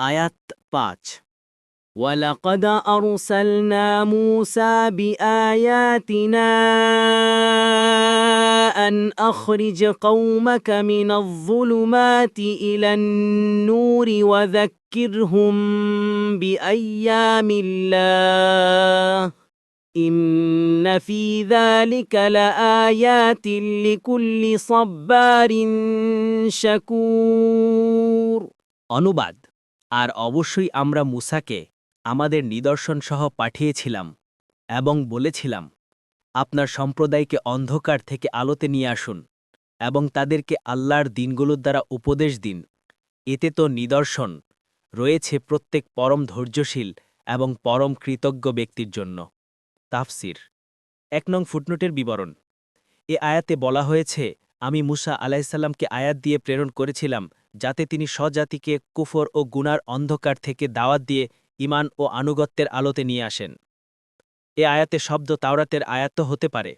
আয়াত পাঁচ ولقد أرسلنا موسى بآياتنا أن أخرج قومك من الظلمات إلى النور وذكرهم بأيام الله إن في ذلك لآيات لكل صبار شكور অনুবাদ আর অবশ্যই আমরা মুসাকে আমাদের নিদর্শন সহ পাঠিয়েছিলাম এবং বলেছিলাম, আপনার সম্প্রদায়কে অন্ধকার থেকে আলোতে নিয়ে আসুন এবং তাদেরকে আল্লাহর দিনগুলোর দ্বারা উপদেশ দিন। এতে তো নিদর্শন রয়েছে প্রত্যেক পরম ধৈর্যশীল এবং পরম কৃতজ্ঞ ব্যক্তির জন্য। তাফসির। এক নং ফুটনোটের বিবরণ। এ আয়াতে বলা হয়েছে, আমি মুসা আলাইসাল্লামকে আয়াত দিয়ে প্রেরণ করেছিলাম যাতে তিনি স্বজাতিকে কুফর ও গুনার অন্ধকার থেকে দাওয়াত দিয়ে ইমান ও আনুগত্যের আলোতে নিয়ে আসেন। এ আয়াতে শব্দ তাওরাতের আয়াত হতে পারে,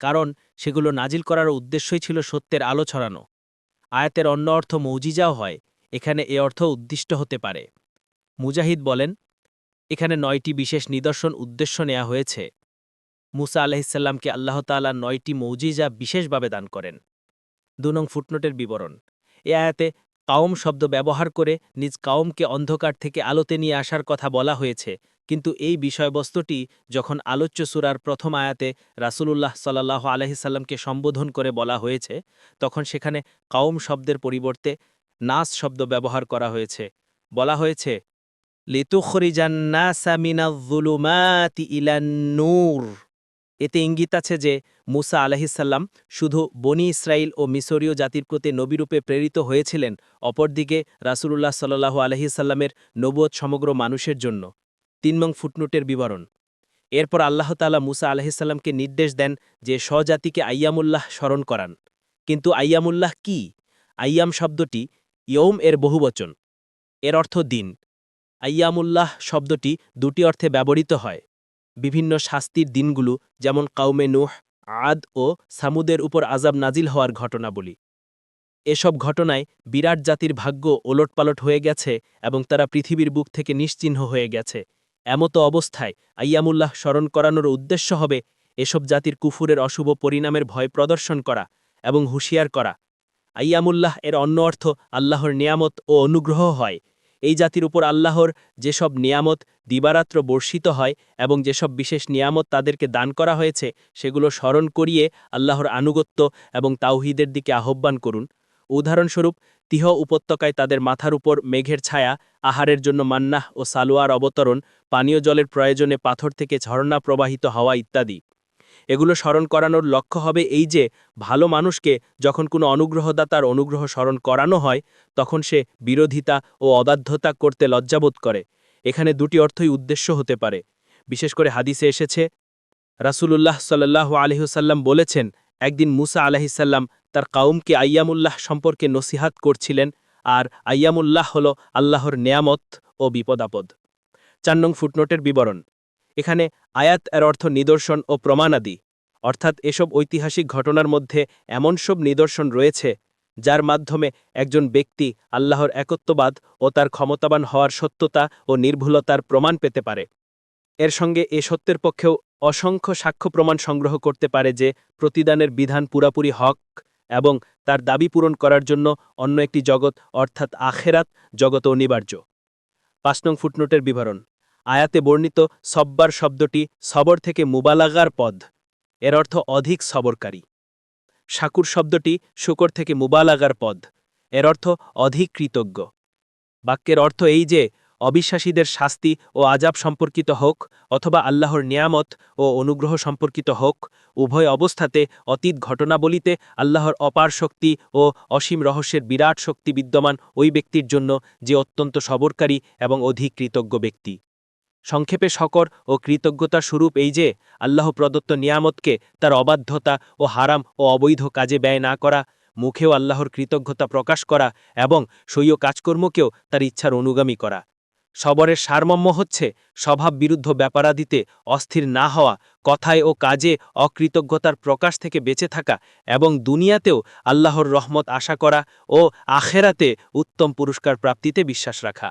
কারণ সেগুলো নাজিল করার উদ্দেশ্যই ছিল সত্যের আলো ছড়ানো। আয়াতের অন্য অর্থ মৌজিজাও হয়, এখানে এ অর্থ উদ্দিষ্ট হতে পারে। মুজাহিদ বলেন, এখানে নয়টি বিশেষ নিদর্শন উদ্দেশ্য নেওয়া হয়েছে। মুসা আলাহিসাল্লামকে আল্লাহতালা নয়টি মৌজিজা বিশেষভাবে দান করেন। দুনং ফুটনোটের বিবরণ। এ আয়াতে কাউম শব্দ ব্যবহার করে নিজ কাওমকে অন্ধকার থেকে আলোতে নিয়ে আসার কথা বলা হয়েছে, কিন্তু এই বিষয়বস্তুটি যখন আলোচ্য সুরার প্রথম আয়াতে রাসূলুল্লাহ সাল্লাহ আলহিসাল্লামকে সম্বোধন করে বলা হয়েছে, তখন সেখানে কাউম শব্দের পরিবর্তে নাস শব্দ ব্যবহার করা হয়েছে। বলা হয়েছে লিতুখরিজান্নাসামিনাজুলুমাতি ইলান নূর এতে ইঙ্গিত আছে যে মুসা আলহিসাল্লাম শুধু বনি ইসরায়েল ও মিশরীয় জাতির প্রতি নবীরূপে প্রেরিত হয়েছিলেন, অপরদিকে রাসূলুল্লাহ সাল্লাহু আলহিসাল্লামের নবুয়ত সমগ্র মানুষের জন্য। তিন তিনমং ফুটনুটের বিবরণ। এরপর আল্লাহ তালা মুসা আলহিসাল্লামকে নির্দেশ দেন যে স্বজাতিকে আইয়ামুল্লাহ স্মরণ করান। কিন্তু আইয়ামুল্লাহ কি? আইয়াম শব্দটি ইয়ৌম এর বহুবচন। এর অর্থ দিন। আইয়ামুল্লাহ শব্দটি দুটি অর্থে ব্যবহৃত হয়। বিভিন্ন শাস্তির দিনগুলো, যেমন কাউমে নুহ, আদ ও সামুদের উপর আজাব নাজিল হওয়ার ঘটনাবলী এসব ঘটনায় বিরাট জাতির ভাগ্য ওলটপালট হয়ে গেছে এবং তারা পৃথিবীর বুক থেকে নিশ্চিহ্ন হয়ে গেছে। এমতো অবস্থায় আইয়ামুল্লাহ স্মরণ করানোর উদ্দেশ্য হবে এসব জাতির কুফুরের অশুভ পরিণামের ভয় প্রদর্শন করা এবং হুঁশিয়ার করা। আইয়ামুল্লাহ এর অন্য অর্থ আল্লাহর নিয়ামত ও অনুগ্রহ হয়। এই জাতির উপর আল্লাহর যেসব নিয়ামত দিবারাত্র বর্ষিত হয় এবং যেসব বিশেষ নিয়ামত তাদেরকে দান করা হয়েছে, সেগুলো স্মরণ করিয়ে আল্লাহর আনুগত্য এবং তাওহিদের দিকে আহ্বান করুন। উদাহরণস্বরূপ, তিহ উপত্যকায় তাদের মাথার উপর মেঘের ছায়া, আহারের জন্য মান্নাহ ও সালোয়ার অবতরণ, পানীয় জলের প্রয়োজনে পাথর থেকে ঝর্ণা প্রবাহিত হওয়া ইত্যাদি। এগুলো স্মরণ করানোর লক্ষ্য হবে এই যে, ভালো মানুষকে যখন কোনো অনুগ্রহদাতার অনুগ্রহ স্মরণ করানো হয়, তখন সে বিরোধিতা ও অবাধ্যতা করতে লজ্জাবোধ করে। এখানে দুটি অর্থই উদ্দেশ্য হতে পারে। বিশেষ করে হাদিসে এসেছে, রাসূলুল্লাহ সাল্লাহ আলহিহসাল্লাম বলেছেন, একদিন মুসা আলাহিসাল্লাম তার কাউমকে আইয়ামুল্লাহ সম্পর্কে নসিহাত করছিলেন, আর আইয়ামুল্লাহ হল আল্লাহর নেয়ামত ও বিপদাপদ। চার নং ফুটনোটের বিবরণ। এখানে আয়াত এর অর্থ নিদর্শন ও প্রমাণাদি। অর্থাৎ এসব ঐতিহাসিক ঘটনার মধ্যে এমন সব নিদর্শন রয়েছে, যার মাধ্যমে একজন ব্যক্তি আল্লাহর একত্ববাদ ও তার ক্ষমতাবান হওয়ার সত্যতা ও নির্ভুলতার প্রমাণ পেতে পারে। এর সঙ্গে এ সত্যের পক্ষেও অসংখ্য সাক্ষ্য প্রমাণ সংগ্রহ করতে পারে যে প্রতিদানের বিধান পুরাপুরি হক এবং তার দাবি পূরণ করার জন্য অন্য একটি জগৎ অর্থাৎ আখেরাত জগত অনিবার্য। পাঁচ নং ফুটনোটের বিবরণ। আয়াতে বর্ণিত সব্বার শব্দটি সবর থেকে মুবালাগার পদ। এর অর্থ অধিক সবরকারী। শাকুর শব্দটি শুকর থেকে মুবালাগার পদ। এর অর্থ অধিক কৃতজ্ঞ। বাক্যের অর্থ এই যে, অবিশ্বাসীদের শাস্তি ও আজাব সম্পর্কিত হোক অথবা আল্লাহর নিয়ামত ও অনুগ্রহ সম্পর্কিত হোক, উভয় অবস্থাতে অতীত ঘটনাবলিতে আল্লাহর অপার শক্তি ও অসীম রহস্যের বিরাট শক্তি বিদ্যমান ওই ব্যক্তির জন্য যে অত্যন্ত সবরকারী এবং অধিক কৃতজ্ঞ ব্যক্তি। সংক্ষেপে শকর ও কৃতজ্ঞতার স্বরূপ এই যে, আল্লাহ প্রদত্ত নিয়ামতকে তার অবাধ্যতা ও হারাম ও অবৈধ কাজে ব্যয় না করা, মুখেও আল্লাহর কৃতজ্ঞতা প্রকাশ করা এবং সইয় কাজকর্মকেও তার ইচ্ছার অনুগামী করা। সবরের সারমম্য হচ্ছে স্বভাব বিরুদ্ধ ব্যাপারাদিতে অস্থির না হওয়া, কথায় ও কাজে অকৃতজ্ঞতার প্রকাশ থেকে বেঁচে থাকা এবং দুনিয়াতেও আল্লাহর রহমত আশা করা ও আখেরাতে উত্তম পুরস্কার প্রাপ্তিতে বিশ্বাস রাখা।